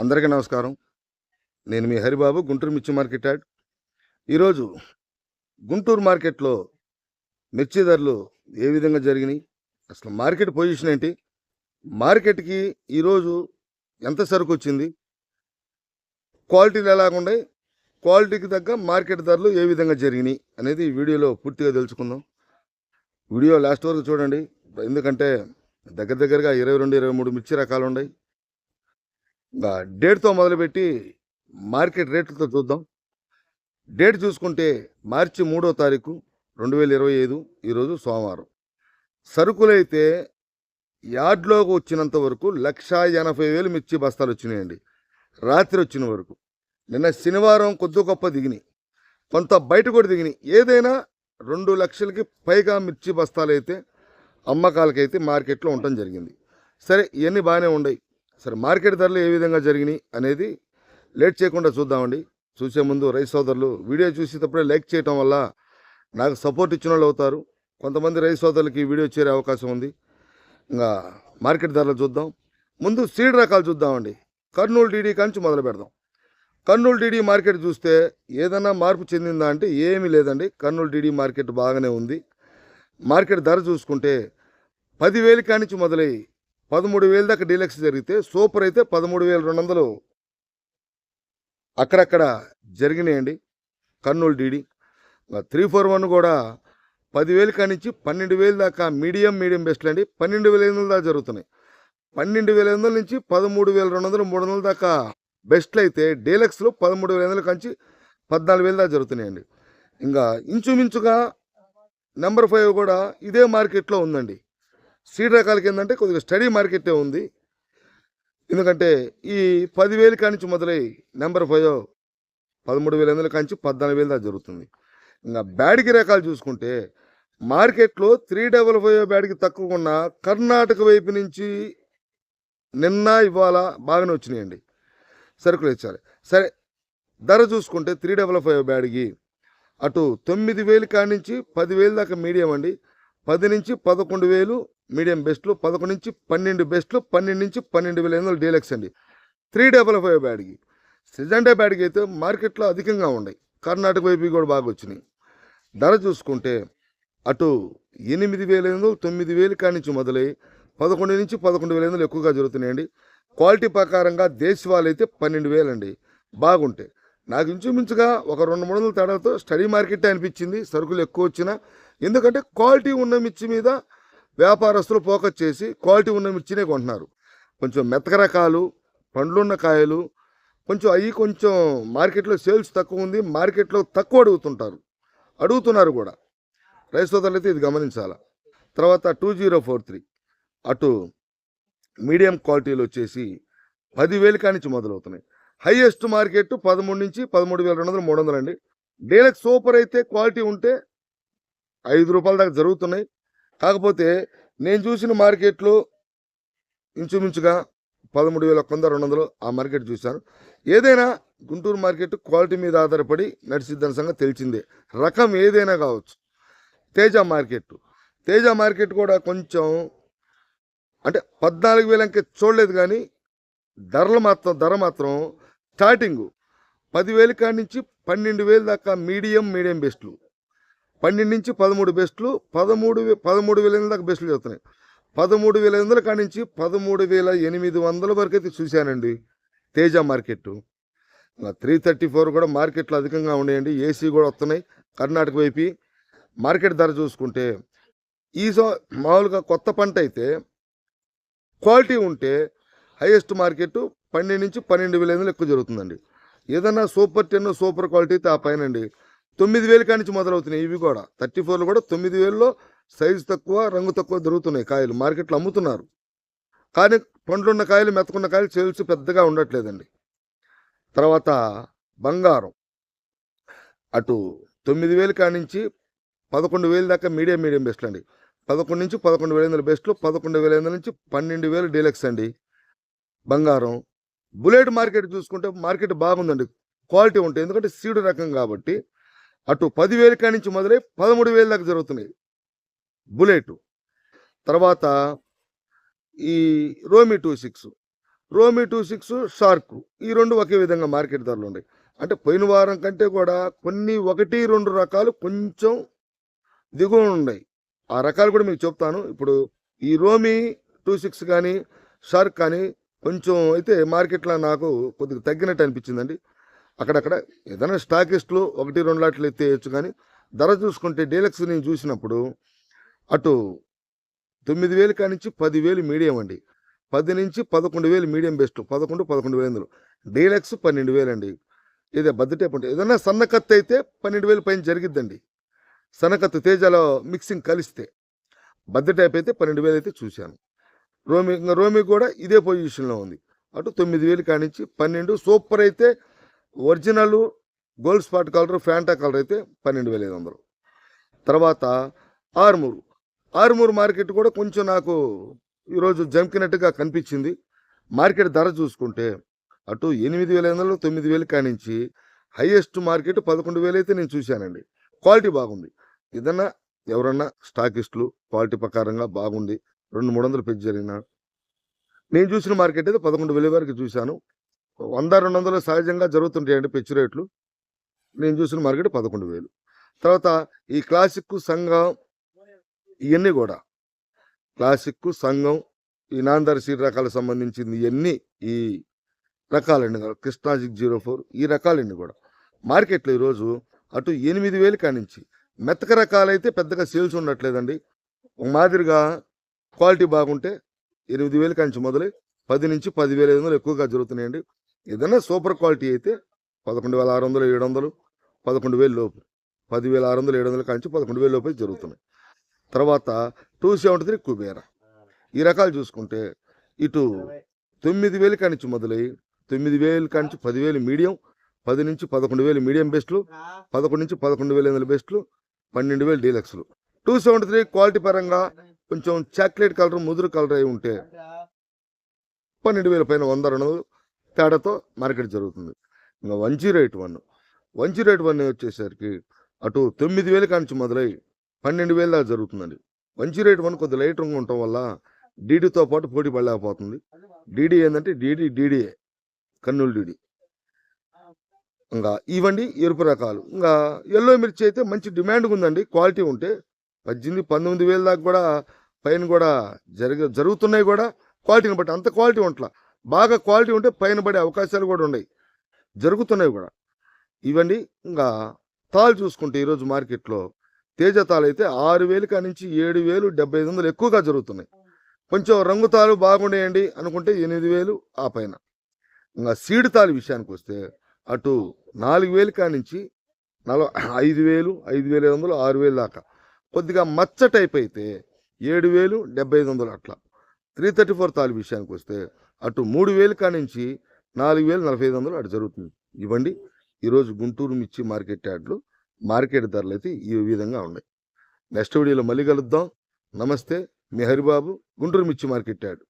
అందరికీ నమస్కారం. నేను మీ హరిబాబు గుంటూరు మిర్చి మార్కెట్ యాడ్. ఈరోజు గుంటూరు మార్కెట్లో మిర్చి ధరలు ఏ విధంగా జరిగినాయి? అసలు మార్కెట్ పొజిషన్ ఏంటి? మార్కెట్కి ఈరోజు ఎంత సరుకు వచ్చింది? క్వాలిటీలు ఎలాగున్నాయి క్వాలిటీకి తగ్గ మార్కెట్ ధరలు ఏ విధంగా జరిగినాయి? అనేది ఈ వీడియోలో పూర్తిగా తెలుసుకుందాం. వీడియో లాస్ట్ వరకు చూడండి. ఎందుకంటే దగ్గర దగ్గరగా ఇరవై రెండు ఇరవై మూడు మిర్చి రకాలు ఉన్నాయి. డేట్తో మొదలుపెట్టి మార్కెట్ రేట్లతో చూద్దాం. డేట్ చూసుకుంటే మార్చి మూడో తారీఖు రెండు వేల ఇరవై ఐదు ఈరోజు సోమవారం. సరుకులైతే యార్డ్లోకి వచ్చినంత వరకు లక్షా ఎనభై వేలు మిర్చి బస్తాలు వచ్చినాయండి. రాత్రి వచ్చిన వరకు. నిన్న శనివారం కొద్ది గొప్ప దిగినాయి. కొంత బయట కూడా దిగినాయి. ఏదైనా రెండు లక్షలకి పైగా మిర్చి బస్తాలు అయితే అమ్మకాలకైతే మార్కెట్లో ఉండటం జరిగింది. సరే ఇవన్నీ బాగానే ఉన్నాయి సరే మార్కెట్ ధరలు ఏ విధంగా జరిగినాయి అనేది లేట్ చేయకుండా చూద్దామండి. చూసే ముందు రైస్ సోదరులు వీడియో చూసేటప్పుడే లైక్ చేయటం వల్ల నాకు సపోర్ట్ ఇచ్చిన వాళ్ళు అవుతారు. కొంతమంది రైస్ సోదరులకి వీడియో చేరే అవకాశం ఉంది. ఇంకా మార్కెట్ ధరలు చూద్దాం. ముందు సీడ్ రకాలు చూద్దామండి. కర్నూలు డీడీ కంచి మొదలు పెడదాం. కర్నూలు డీడీ మార్కెట్ చూస్తే ఏదైనా మార్పు చెందిందా అంటే ఏమీ లేదండి. కర్నూలు డీడీ మార్కెట్ బాగానే ఉంది. మార్కెట్ ధర చూసుకుంటే పదివేలు కానించి మొదలై పదమూడు వేల దాకా డీలక్స్ జరిగితే సూపర్ అయితే పదమూడు వేల రెండు వందలు అక్కడక్కడ జరిగినాయండి. Kurnool DD. Three four one కూడా పదివేలు కానించి పన్నెండు వేలు దాకా మీడియం మీడియం బెస్ట్లు అండి. పన్నెండు వేల ఐదు వందల దాకా జరుగుతున్నాయి. పన్నెండు వేల ఐదు వందల నుంచి పదమూడు వేల రెండు వందలు మూడు వందల దాకా బెస్ట్లు అయితే డీలక్స్లో పదమూడు వేల ఐదు వందల కాంచి పద్నాలుగు వేలు దాకా జరుగుతున్నాయండి. ఇంకా ఇంచుమించుగా నెంబర్ ఫైవ్ కూడా ఇదే మార్కెట్లో ఉందండి. సీడ్ రకాలకి ఏంటంటే కొద్దిగా స్టడీ మార్కెటే ఉంది. ఎందుకంటే ఈ పదివేలు కానించి మొదలై నెంబర్ ఫైవ్ పదమూడు వేల ఎనిమిది కానించి పద్నాలుగు వేలు దాకా జరుగుతుంది. ఇంకా బ్యాడ్కి రకాలు చూసుకుంటే మార్కెట్లో త్రీ డబల్ ఫైవ్ బ్యాడ్కి తక్కువ ఉన్న కర్ణాటక వైపు నుంచి నిన్న ఇవాళ బాగానే వచ్చినాయండి. సరుకులు ఇచ్చారు. సరే ధర చూసుకుంటే త్రీ డబల్ ఫైవ్ బ్యాడ్కి అటు తొమ్మిది వేలు కానించి పదివేలు దాకా మీడియం అండి. పది నుంచి పదకొండు వేలు మీడియం బెస్ట్లు పదకొండు నుంచి పన్నెండు బెస్ట్లు పన్నెండు నుంచి పన్నెండు వేల ఎనిమిది వందలు డీలక్స్ అండి. త్రీ డబల్ ఫైవ్ బ్యాడ్కి. సిజండే బ్యాడ్కి అయితే మార్కెట్లో అధికంగా ఉన్నాయి. కర్ణాటక వైపు కూడా బాగా వచ్చినాయి. ధర చూసుకుంటే అటు ఎనిమిది వేల ఎనిమిది వందలు తొమ్మిది వేలు కానించి మొదలై పదకొండు నుంచి పదకొండు వేల ఎనిమిది ఎక్కువగా జరుగుతున్నాయండి. క్వాలిటీ ప్రకారంగా దేశవాళీ అయితే పన్నెండు వేలండి బాగుంటాయి. నాకు ఇంచుమించుగా ఒక రెండు మూడు వందల తేడాతో స్టడీ మార్కెట్ అనిపించింది. సరుకులు ఎక్కువ వచ్చినా ఎందుకంటే క్వాలిటీ ఉన్న మిర్చి మీద వ్యాపారస్తులు ఫోకస్ చేసి క్వాలిటీ ఉన్న మిర్చినే కొంటున్నారు. కొంచెం మెత్తక రకాలు పండ్లున్న కాయలు కొంచెం అవి కొంచెం మార్కెట్లో సేల్స్ తక్కువ ఉంది మార్కెట్లో తక్కువ అడుగుతుంటారు. అడుగుతున్నారు కూడా. రైతు సోదరులు అయితే ఇది గమనించాల? తర్వాత టూ జీరో ఫోర్ త్రీ. అటు మీడియం క్వాలిటీలు వచ్చేసి పదివేలు కానించి మొదలవుతున్నాయి. హైయెస్ట్ మార్కెట్ పదమూడు నుంచి పదమూడు వేల రెండు వందలు మూడు వందలు అండి డీలక్స్ సూపర్ అయితే క్వాలిటీ ఉంటే ఐదు రూపాయల దాకా జరుగుతున్నాయి. కాకపోతే నేను చూసిన మార్కెట్లో ఇంచుమించుగా పదమూడు వేల కొంద రెండు వందలు ఆ మార్కెట్ చూశాను. ఏదైనా గుంటూరు మార్కెట్ క్వాలిటీ మీద ఆధారపడి నడిచిద్దని సంగతి తెలిసిందే. రకం ఏదైనా కావచ్చు. తేజ మార్కెట్. తేజ మార్కెట్ కూడా కొంచెం అంటే పద్నాలుగు వేల చూడలేదు కానీ ధరలు మాత్రం ధర మాత్రం స్టార్టింగ్ పదివేలు కాడి నుంచి పన్నెండు వేలు దాకా మీడియం మీడియం బెస్ట్లు. పన్నెండు నుంచి పదమూడు బెస్ట్లు పదమూడు పదమూడు వేల ఎనిమిది దాకా బెస్ట్లు చదువుతున్నాయి పదమూడు వేల ఎనిమిదిల వందల కాడి నుంచి పదమూడు వేల ఎనిమిది వందల వరకు అయితే చూశానండి. Teja market. Three thirty four కూడా మార్కెట్లు అధికంగా ఉన్నాయండి ఏసీ కూడా వస్తున్నాయి. కర్ణాటక వైపు మార్కెట్ ధర చూసుకుంటే ఈ సో మామూలుగా కొత్త పంట అయితే క్వాలిటీ ఉంటే హైయెస్ట్ మార్కెట్ పన్నెండు నుంచి పన్నెండు వేల ఎనిమిది ఎక్కువ జరుగుతుందండి. ఏదన్నా సూపర్ టెన్ సూపర్ క్వాలిటీ అయితే ఆ పైన అండి తొమ్మిది వేలు కానించి మొదలవుతున్నాయి ఇవి కూడా. థర్టీ ఫోర్లు కూడా తొమ్మిది వేలలో సైజు తక్కువ రంగు తక్కువ దొరుకుతున్నాయి కాయలు. మార్కెట్లో అమ్ముతున్నారు. కానీ పండ్లున్న కాయలు మెత్తకున్న కాయలు సేల్స్ పెద్దగా ఉండట్లేదండి. తర్వాత బంగారం. అటు తొమ్మిది వేలు కానించి పదకొండు వేలు దాకా మీడియం మీడియం బెస్ట్లు అండి. పదకొండు నుంచి పదకొండు వేల ఎనిమిది బెస్ట్లు పదకొండు వేల ఎనిమిది నుంచి పన్నెండు వేలు డీలక్స్ అండి. బంగారం. బుల్లెట్ మార్కెట్ చూసుకుంటే మార్కెట్ బాగుందండి. క్వాలిటీ ఉంటాయి. ఎందుకంటే సీడు రకం కాబట్టి అటు పదివేల కాడి నుంచి మొదలై పదమూడు వేల దాకా జరుగుతున్నాయి. బుల్లెట్. తర్వాత ఈ రోమి టూ సిక్స్ రోమి టూ సిక్స్ షార్క్ ఈ రెండు ఒకే విధంగా మార్కెట్ ధరలు ఉన్నాయి. అంటే పోయిన వారం కంటే కూడా కొన్ని ఒకటి రెండు రకాలు కొంచెం దిగువ ఉన్నాయి. ఆ రకాలు కూడా మీకు చెప్తాను. ఇప్పుడు ఈ రోమి టూ సిక్స్ కానీ షార్క్ కానీ కొంచెం అయితే మార్కెట్లో నాకు కొద్దిగా తగ్గినట్టు అనిపించిందండి. అక్కడక్కడ ఏదైనా స్టాకిస్టులు ఒకటి రెండు లాట్లు ఎత్తేయచ్చు కానీ ధర చూసుకుంటే డీలక్స్ నేను చూసినప్పుడు అటు తొమ్మిది వేలు కానించి పదివేలు మీడియం అండి. పది నుంచి పదకొండు వేలు మీడియం బెస్ట్. పదకొండు పదకొండు వేలు డీలక్స్ పన్నెండు వేలు అండి. ఇదే బద్ద టైప్ ఏదైనా సన్నకత్తి అయితే పన్నెండు వేలు పైన జరిగిద్దండి. సన్నకత్తి తేజాలో మిక్సింగ్ కలిస్తే బద్ద టైప్ అయితే పన్నెండు వేలు అయితే చూశాను. రోమి ఇంకా రోమి కూడా ఇదే పొజిషన్లో ఉంది. అటు తొమ్మిది వేలు కానించి పన్నెండు సూపర్ అయితే original Gold Spot colour Fanta colour అయితే పన్నెండు వేల ఐదు వందలు. తర్వాత ఆరుమూరు. ఆరుమూరు మార్కెట్ కూడా కొంచెం నాకు ఈరోజు జంకినట్టుగా కనిపించింది. మార్కెట్ ధర చూసుకుంటే అటు ఎనిమిది వేల ఐదు వందలు తొమ్మిది వేలు కానించి హైయెస్ట్ మార్కెట్ పదకొండు వేలు అయితే నేను చూశానండి. క్వాలిటీ బాగుంది. ఏదన్నా ఎవరన్నా స్టాకిస్టులు క్వాలిటీ ప్రకారంగా బాగుంది రెండు మూడు వందలు పెంచి జరిగిన నేను చూసిన మార్కెట్ అయితే పదకొండు వేల వరకు చూశాను. వంద రెండు వందలు సహజంగా జరుగుతుంటాయండి పెచ్చు రేట్లు. నేను చూసిన మార్కెట్ పదకొండు వేలు. తర్వాత ఈ క్లాసిక్ సంఘం ఇవన్నీ కూడా. క్లాసిక్ సంఘం ఈ నాందర్ సీడ్ రకాలకు సంబంధించింది ఇవన్నీ ఈ రకాలండి. కృష్ణాజిక్ జీరో ఫోర్ ఈ రకాలండి కూడా. మార్కెట్లో ఈరోజు అటు ఎనిమిది వేలు కానించి మెత్తక రకాలైతే పెద్దగా సేల్స్ ఉండట్లేదండి. మాదిరిగా క్వాలిటీ బాగుంటే ఎనిమిది వేలు కానించి మొదలై పది నుంచి పదివేల ఐదు వందలు ఎక్కువగా జరుగుతున్నాయండి. ఏదైనా సూపర్ క్వాలిటీ అయితే పదకొండు వేల ఆరు వందలు ఏడు వందలు పదకొండు వేలు లోపు. పదివేల ఆరు వందలు ఏడు వందల కాంచి పదకొండు వేలు లోపే జరుగుతున్నాయి. తర్వాత టూ సెవెంటీ త్రీ కుబేరా. ఈ రకాలు చూసుకుంటే ఇటు తొమ్మిది వేలు కానించి మొదలై తొమ్మిది వేలు కానించి పదివేలు మీడియం పది నుంచి పదకొండు వేలు మీడియం బెస్ట్లు పదకొండు నుంచి పదకొండు వేల ఎనిమిది బెస్ట్లు పన్నెండు వేలు డీలక్స్లు. టూ సెవెంటీ త్రీ క్వాలిటీ పరంగా కొంచెం చాక్లెట్ కలర్ ముదురు కలర్ అయి ఉంటే పన్నెండు వేల పైన వంద రెండు తేడాతో మార్కెట్ జరుగుతుంది. ఇంకా one zero eight one one zero eight one వచ్చేసరికి అటు తొమ్మిది వేల కానించి మొదలై పన్నెండు వేలు దాకా జరుగుతుందండి. వన్ జీరో ఎయిట్ వన్ కొద్ది లైట్ రంగు ఉండటం వల్ల డీడీతో పాటు పోటీ పడలేకపోతుంది. డీడీ ఏంటంటే డీడీ డీడీఏ కర్నూలు డీడీ. ఇంకా ఇవండి ఎరుపు రకాలు. ఇంకా ఎల్లో మిర్చి అయితే మంచి డిమాండ్ ఉందండి క్వాలిటీ ఉంటే పద్దెనిమిది పంతొమ్మిది వేల దాకా కూడా పైన కూడా జరగ జరుగుతున్నాయి కూడా. క్వాలిటీని బట్టి అంత క్వాలిటీ ఉంటలా. బాగా క్వాలిటీ ఉంటే పైన పడే అవకాశాలు కూడా ఉన్నాయి. జరుగుతున్నాయి కూడా. ఇవండి ఇంకా తాళ్ళు చూసుకుంటే ఈరోజు మార్కెట్లో తేజ తాళ్ళు అయితే ఆరు వేలు కానించి ఏడు వేలు డెబ్బై ఐదు వందలు ఎక్కువగా జరుగుతున్నాయి. కొంచెం రంగు తాళ్ళు బాగుండేయండి అనుకుంటే ఎనిమిది వేలు ఆ పైన. ఇంకా సీడ్ తాళి విషయానికి వస్తే అటు నాలుగు వేలు కానించి నలభై ఐదు వేలు ఐదు వేల ఐదు వందలు ఆరు వేలు దాకా. కొద్దిగా మచ్చ టైప్ అయితే ఏడు వేలు డెబ్బై ఐదు వందలు అట్లా. త్రీ థర్టీ ఫోర్ తాళి విషయానికి వస్తే అటు మూడు వేలు కానించి నాలుగు వేలు నలభై ఐదు వందలు అటు జరుగుతుంది. ఇవ్వండి. ఈరోజు గుంటూరు మిర్చి మార్కెట్ యార్డ్లో మార్కెట్ ధరలు అయితే ఈ విధంగా ఉన్నాయి. నెక్స్ట్ వీడియోలో మళ్ళీ కలుద్దాం. నమస్తే. మీ హరిబాబు గుంటూరు మిర్చి మార్కెట్ యార్డ్.